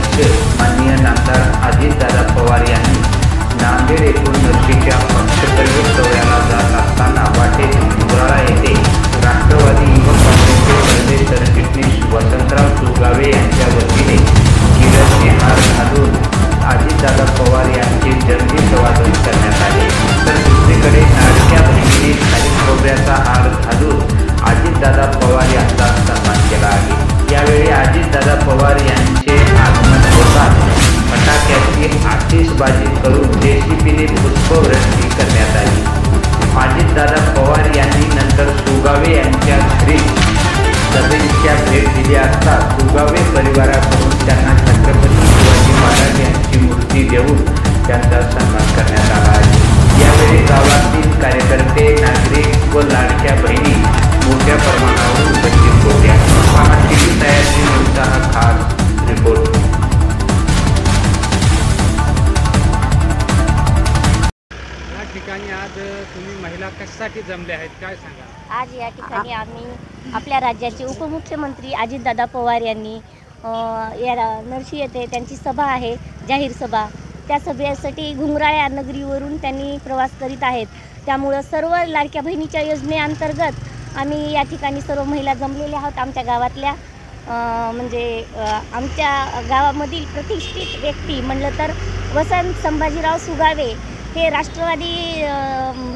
अध्यक्ष माननीय नामदार अजितदादा पवार यांनी नांदेड येथून नर्शीच्या पंचकर्वी सोहळ्याला परिवाराकडून त्यांना छत्रपती शिवाजी महाराज यांची मूर्ती देऊन त्यांचा सन्मान करण्यात आला आहे. यावेळी गावातील कार्यकर्ते नागरिक व लाडक्या बहिणी मोठ्या प्रमाणावर उपस्थित होत्या. महाराष्ट्रीय तयारी निवडता हा खास रिपोर्ट ठिकाणी आज तुम्ही महिला कशासाठी आहेत? काय सांगा आज या ठिकाणी आम्ही आपल्या राज्याचे उपमुख्यमंत्री अजितदादा पवार यांनी या नरशी येथे त्यांची सभा आहे जाहीर सभा. त्या सभेसाठी घुंगराळ्या नगरीवरून त्यांनी प्रवास करीत आहेत. त्यामुळं सर्व लाडक्या बहिणीच्या योजनेअंतर्गत आम्ही या ठिकाणी सर्व महिला जमलेल्या आहोत आमच्या गावातल्या. म्हणजे आमच्या गावामधील प्रतिष्ठित व्यक्ती म्हणलं तर वसंत संभाजीराव सुगावे हे राष्ट्रवादी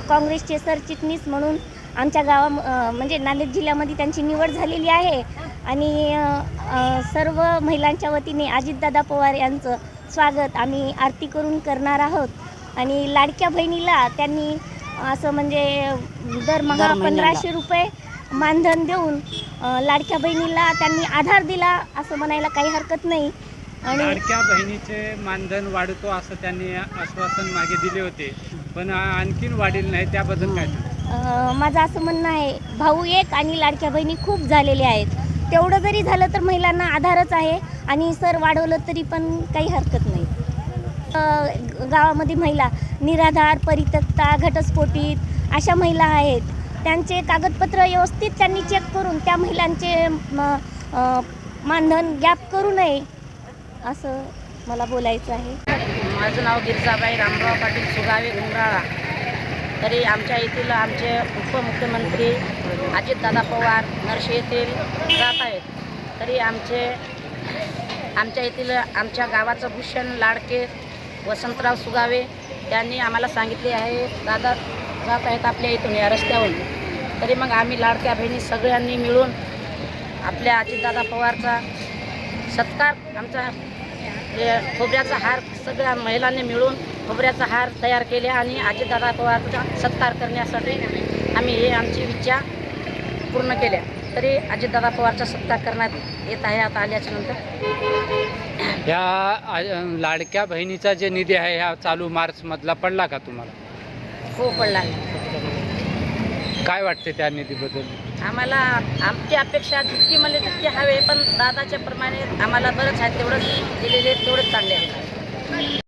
काँग्रेसचे सरचिटणीस म्हणून आमच्या गावा म्हणजे नांदेड जिल्ह्यामध्ये त्यांची निवड झालेली आहे. आणि सर्व महिलांच्या वतीने अजितदादा पवार यांचं स्वागत आम्ही आरती करून करणार आहोत. आणि लाडक्या बहिणीला त्यांनी असं म्हणजे दरमहा पंधराशे रुपये मानधन देऊन लाडक्या बहिणीला त्यांनी आधार दिला असं म्हणायला काही हरकत नाही. आणि लाडक्या बहिणीचे मानधन वाढतो असं त्यांनी आश्वासन मागे दिले होते. पण आणखीन वाढेल नाही त्याबद्दल काय माझं असं म्हणणं आहे भाऊ एक आणि लाडक्या बहिणी खूप झालेल्या आहेत. तेवढं जरी झालं तर महिलांना आधारच आहे आणि सर वाढवलं तरी पण काही हरकत नाही. गावामध्ये महिला निराधार परित्यक्ता घटस्फोटित अशा महिला आहेत. त्यांचे कागदपत्र व्यवस्थित त्यांनी चेक करून त्या महिलांचे मानधन गॅप करू नये असं मला बोलायचं आहे. माझं नाव गिरजाबाई रामराव पाटील सुगावे उमराळा. तरी आमच्या येथील आमचे उपमुख्यमंत्री अजितदादा पवार नरशे येथील जात आहेत. तरी आमचे आमच्या येथील आमच्या गावाचं भूषण लाडके वसंतराव सुगावे त्यांनी आम्हाला सांगितले आहे दादा जात आहेत आपल्या इथून या रस्त्यावरून. तरी मग आम्ही लाडक्या बहिणी सगळ्यांनी मिळून आपल्या अजितदादा पवारचा सत्कार आमचा हे खोबऱ्याचा हार सगळ्या महिलांनी मिळून खोबऱ्याचा हार तयार केले आणि अजितदादा पवारचा सत्कार करण्यासाठी आम्ही हे आमची इच्छा पूर्ण केल्या. तरी अजितदादा पवारचा सत्कार करण्यात येत आहे आता आल्याच्यानंतर. या आ- लाडक्या बहिणीचा जे निधी आहे ह्या चालू मार्च मधला पडला का तुम्हाला? हो पडला. काय वाटते त्या निधीबद्दल? आम्हाला आमची अपेक्षा जितकी म्हणले तितकी हवे पण दादाच्या प्रमाणे आम्हाला बरंच आहे तेवढंच दिलेले तेवढंच चांगले आहे.